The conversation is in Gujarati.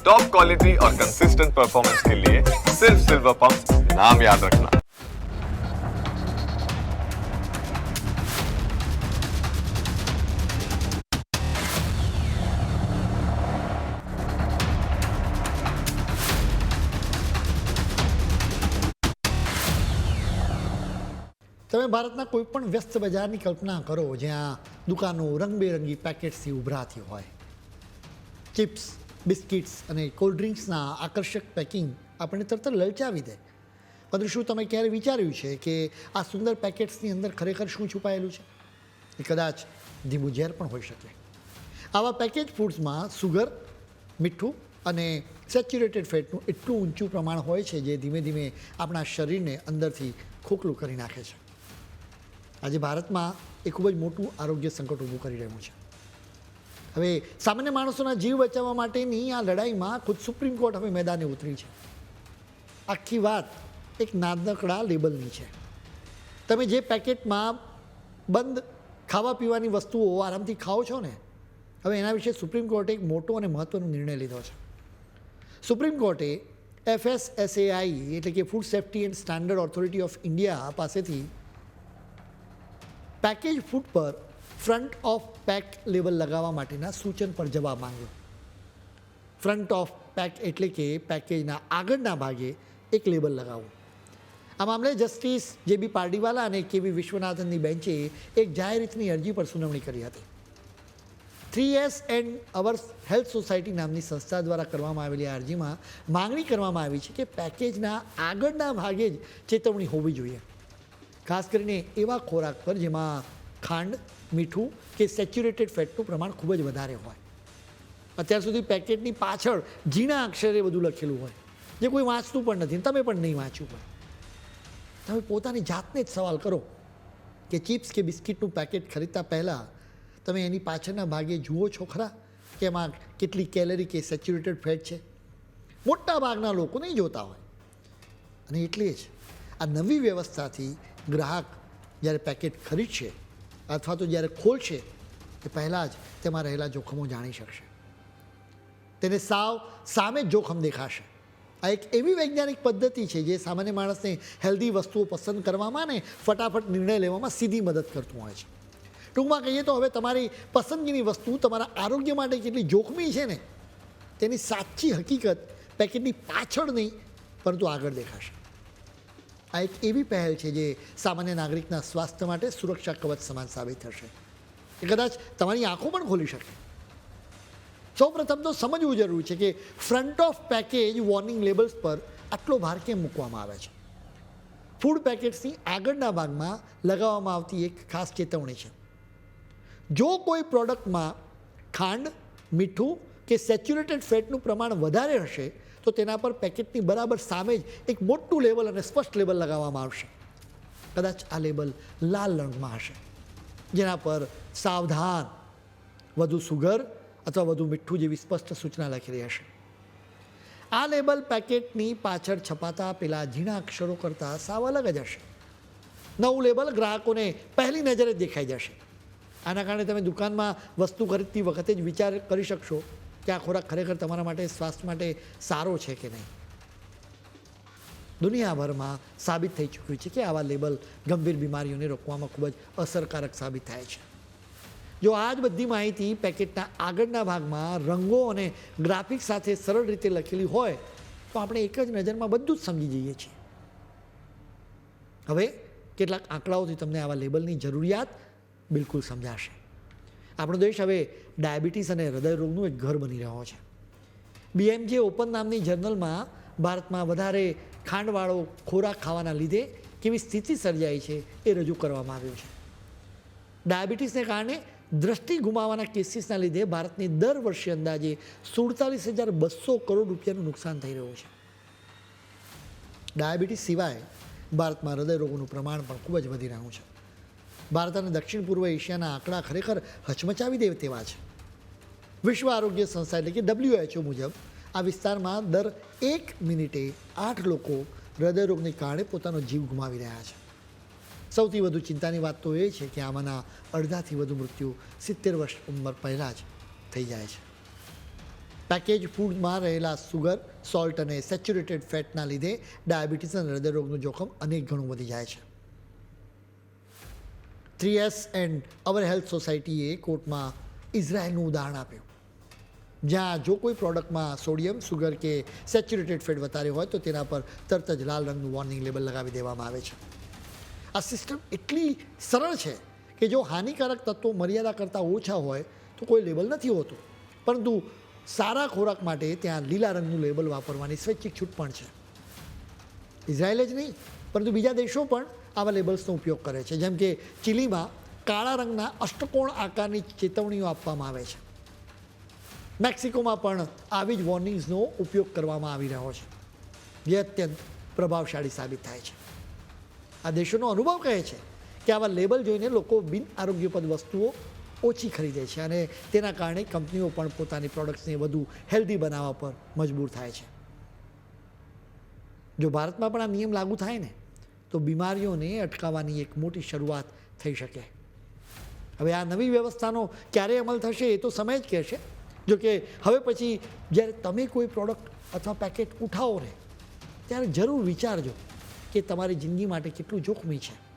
टॉप क्वालिटी और कंसिस्टेंट परफॉर्मेंस के लिए सिर्फ सिल्वर पंप नाम याद रखना તમે ભારતના કોઈ પણ વ્યસ્ત બજારની કલ્પના કરો જ્યાં દુકાનો રંગબેરંગી પેકેટ્સથી ઉભરાતી હોય ચિપ્સ બિસ્કિટ્સ અને કોલ્ડ ડ્રિંક્સના આકર્ષક પેકિંગ આપણને તરત લલચાવી દે. પરંતુ શું તમે ક્યારે વિચાર્યું છે કે આ સુંદર પેકેટ્સની અંદર ખરેખર શું છુપાયેલું છે? એ કદાચ ધીમું ઝેર પણ હોઈ શકે. આવા પેકેજ ફૂડ્સમાં સુગર, મીઠું અને સેચ્યુરેટેડ ફેટનું એટલું ઊંચું પ્રમાણ હોય છે જે ધીમે ધીમે આપણા શરીરને અંદરથી ખોખલું કરી નાખે છે. આજે ભારતમાં એ ખૂબ જ મોટું આરોગ્ય સંકટ ઊભું કરી રહ્યું છે. હવે સામાન્ય માણસોના જીવ બચાવવા માટેની આ લડાઈમાં ખુદ સુપ્રીમ કોર્ટ હવે મેદાને ઉતરી છે. આખી વાત એક નાનકડા લેબલની છે. તમે જે પેકેટમાં બંધ ખાવા પીવાની વસ્તુઓ આરામથી ખાઓ છો ને, હવે એના વિશે સુપ્રીમ કોર્ટે એક મોટો અને મહત્ત્વનો નિર્ણય લીધો છે. સુપ્રીમ કોર્ટે એફએસએસએઆઈ એટલે કે food safety and standard authority of India પાસેથી પેકેજ ફૂડ પર ફ્રન્ટ ઓફ પેક લેબલ લગાવવા માટેના સૂચન પર જવાબ માંગ્યો. ફ્રન્ટ ઓફ પેક એટલે કે પેકેજના આગળના ભાગે એક લેબલ લગાવવું આ મામલે જસ્ટિસ જે બી પારડીવાલા અને કેવી વિશ્વનાથનની બેન્ચે એક જાહેર હિતની અરજી પર સુનાવણી કરી હતી. Three S and ours health society નામની સંસ્થા દ્વારા કરવામાં આવેલી આ અરજીમાં માંગણી કરવામાં આવી છે કે પેકેજના આગળના ભાગે જ ચેતવણી હોવી જોઈએ. ખાસ કરીને એવા ખોરાક પર જેમાં ખાંડ, મીઠું કે સેચ્યુરેટેડ ફેટનું પ્રમાણ ખૂબ જ વધારે હોય. અત્યાર સુધી પેકેટની પાછળ ઝીણા અક્ષરે બધું લખેલું હોય. જે કોઈ વાંચતું પણ નથી તમે પણ નહીં વાંચ્યું હોય. તમે પોતાની જાતને જ સવાલ કરો કે ચિપ્સ કે બિસ્કિટનું પેકેટ ખરીદતા પહેલાં તમે એની પાછળના ભાગે જુઓ છો ખરા કે એમાં કેટલી કેલરી કે સેચ્યુરેટેડ ફેટ છે? મોટા ભાગના લોકો નહીં જોતા હોય. અને એટલે જ આ નવી વ્યવસ્થાથી ગ્રાહક જ્યારે પેકેટ ખરીદશે અથવા તો જ્યારે ખોલશે તે પહેલાં જ તેમાં રહેલા જોખમો જાણી શકશે. તેને સાવ સામે જ જોખમ દેખાશે. આ એક એવી વૈજ્ઞાનિક પદ્ધતિ છે જે સામાન્ય માણસને હેલ્ધી વસ્તુઓ પસંદ કરવામાં ને ફટાફટ નિર્ણય લેવામાં સીધી મદદ કરતું હોય છે. ટૂંકમાં કહીએ તો હવે તમારી પસંદગીની વસ્તુ તમારા આરોગ્ય માટે કેટલી જોખમી છે ને, તેની સાચી હકીકત પેકેટની પાછળ નહીં પરંતુ આગળ દેખાશે. આ એક એવી પહેલ છે જે સામાન્ય નાગરિકના સ્વાસ્થ્ય માટે સુરક્ષા કવચ સમાન સાબિત થશે. એ કદાચ તમારી આંખો પણ ખોલી શકે. સૌપ્રથમ તો સમજવું જરૂરી છે કે front of package warning labels પર આટલો ભાર કેમ મૂકવામાં આવે છે? ફૂડ પેકેટ્સની આગળના ભાગમાં લગાવવામાં આવતી એક ખાસ ચેતવણી છે. જો કોઈ પ્રોડક્ટમાં ખાંડ, મીઠું કે સેચ્યુરેટેડ ફેટનું પ્રમાણ વધારે હશે, તો તેના પર પેકેટની બરાબર સામે જ એક મોટું લેબલ અને સ્પષ્ટ લેબલ લગાવવામાં આવશે. કદાચ આ લેબલ લાલ રંગમાં હશે, જેના પર સાવધાન વધુ સુગર અથવા વધુ મીઠું જેવી સ્પષ્ટ સૂચના લખેલી હશે. આ લેબલ પેકેટની પાછળ છપાતા પેલા ઝીણા અક્ષરો કરતાં સાવ અલગ જ હશે. નવું લેબલ ગ્રાહકોને પહેલી નજરે દેખાઈ જશે. આના કારણે તમે દુકાનમાં વસ્તુ ખરીદતી વખતે જ વિચાર કરી શકશો કે આ ખોરાક ખરેખર તમારા માટે સ્વાસ્થ્ય માટે સારો છે કે નહીં? દુનિયાભરમાં સાબિત થઈ ચૂક્યું છે કે આવા લેબલ ગંભીર બીમારીઓને રોકવામાં ખૂબ જ અસરકારક સાબિત થાય છે. જો આ જ બધી માહિતી પેકેટના આગળના ભાગમાં રંગો અને ગ્રાફિક સાથે સરળ રીતે લખેલી હોય, તો આપણે એક જ નજરમાં બધું જ સમજી જઈએ છીએ. હવે કેટલાક આંકડાઓથી તમને આવા લેબલની જરૂરિયાત બિલકુલ સમજાશે. આપણો દેશ હવે ડાયાબિટીસ અને હૃદયરોગનું એક ઘર બની રહ્યો છે. બીએમજે ઓપન નામની જર્નલમાં ભારતમાં વધારે ખાંડવાળો ખોરાક ખાવાના લીધે કેવી સ્થિતિ સર્જાઈ છે એ રજૂ કરવામાં આવ્યું છે. ડાયાબિટીસને કારણે દ્રષ્ટિ ગુમાવવાના કેસીસના લીધે ભારતની દર વર્ષે અંદાજે સુડતાલીસ હજાર બસો કરોડ રૂપિયાનું નુકસાન થઈ રહ્યું છે. ડાયાબિટીસ સિવાય ભારતમાં હૃદયરોગનું પ્રમાણ પણ ખૂબ જ વધી રહ્યું છે. ભારત અને દક્ષિણ પૂર્વ એશિયાના આંકડા ખરેખર હચમચાવી દે તેવા છે. વિશ્વ આરોગ્ય સંસ્થા એટલે કે ડબ્લ્યુએચઓ મુજબ, આ વિસ્તારમાં દર એક મિનિટે આઠ લોકો હૃદયરોગને કારણે પોતાનો જીવ ગુમાવી રહ્યા છે. સૌથી વધુ ચિંતાની વાત તો એ છે કે આમાંના અડધાથી વધુ મૃત્યુ સિત્તેર વર્ષ ઉંમર પહેલાં જ થઈ જાય છે. પેકેજ ફૂડમાં રહેલા સુગર, સોલ્ટ અને સેચ્યુરેટેડ ફેટના લીધે ડાયાબિટીસ અને હૃદયરોગનું જોખમ અનેક ગણું વધી જાય છે. Three S and our health સોસાયટીએ કોર્ટમાં ઇઝરાયલનું ઉદાહરણ આપ્યું. જ્યાં જો કોઈ પ્રોડક્ટમાં સોડિયમ, સુગર કે સેચ્યુરેટેડ ફેટ વધારે હોય તો તેના પર તરત જ લાલ રંગનું વોર્નિંગ લેબલ લગાવી દેવામાં આવે છે. આ સિસ્ટમ એટલી સરળ છે કે જો હાનિકારક તત્વો મર્યાદા કરતાં ઓછા હોય તો કોઈ લેબલ નથી હોતું. પરંતુ સારા ખોરાક માટે ત્યાં લીલા રંગનું લેબલ વાપરવાની સ્વૈચ્છિક છૂટ પણ છે. ઇઝરાયલ જ નહીં, પરંતુ બીજા દેશો પણ આવા લેબલ્સનો ઉપયોગ કરે છે. જેમ કે ચીલીમાં કાળા રંગના અષ્ટકોણ આકારની ચેતવણીઓ આપવામાં આવે છે. મેક્સિકોમાં પણ આવી જ વોર્નિંગ્સનો ઉપયોગ કરવામાં આવી રહ્યો છે. જે અત્યંત પ્રભાવશાળી સાબિત થાય છે. આ દેશોનો અનુભવ કહે છે કે આવા લેબલ જોઈને લોકો બિન આરોગ્યપ્રદ વસ્તુઓ ઓછી ખરીદે છે અને તેના કારણે કંપનીઓ પણ પોતાની પ્રોડક્ટ્સને વધુ હેલ્ધી બનાવવા પર મજબૂર થાય છે. જો ભારતમાં પણ આ નિયમ લાગુ થાય ને તો બીમારીઓને અટકાવવાની એક મોટી શરૂઆત થઈ શકે. હવે આ નવી વ્યવસ્થાનો ક્યારે અમલ થશે એ તો સમય જ કહેશે. જો કે હવે પછી જ્યારે તમે કોઈ પ્રોડક્ટ અથવા પેકેટ ઉઠાવો ને, ત્યારે જરૂર વિચારજો કે તમારી જિંદગી માટે કેટલું જોખમી છે.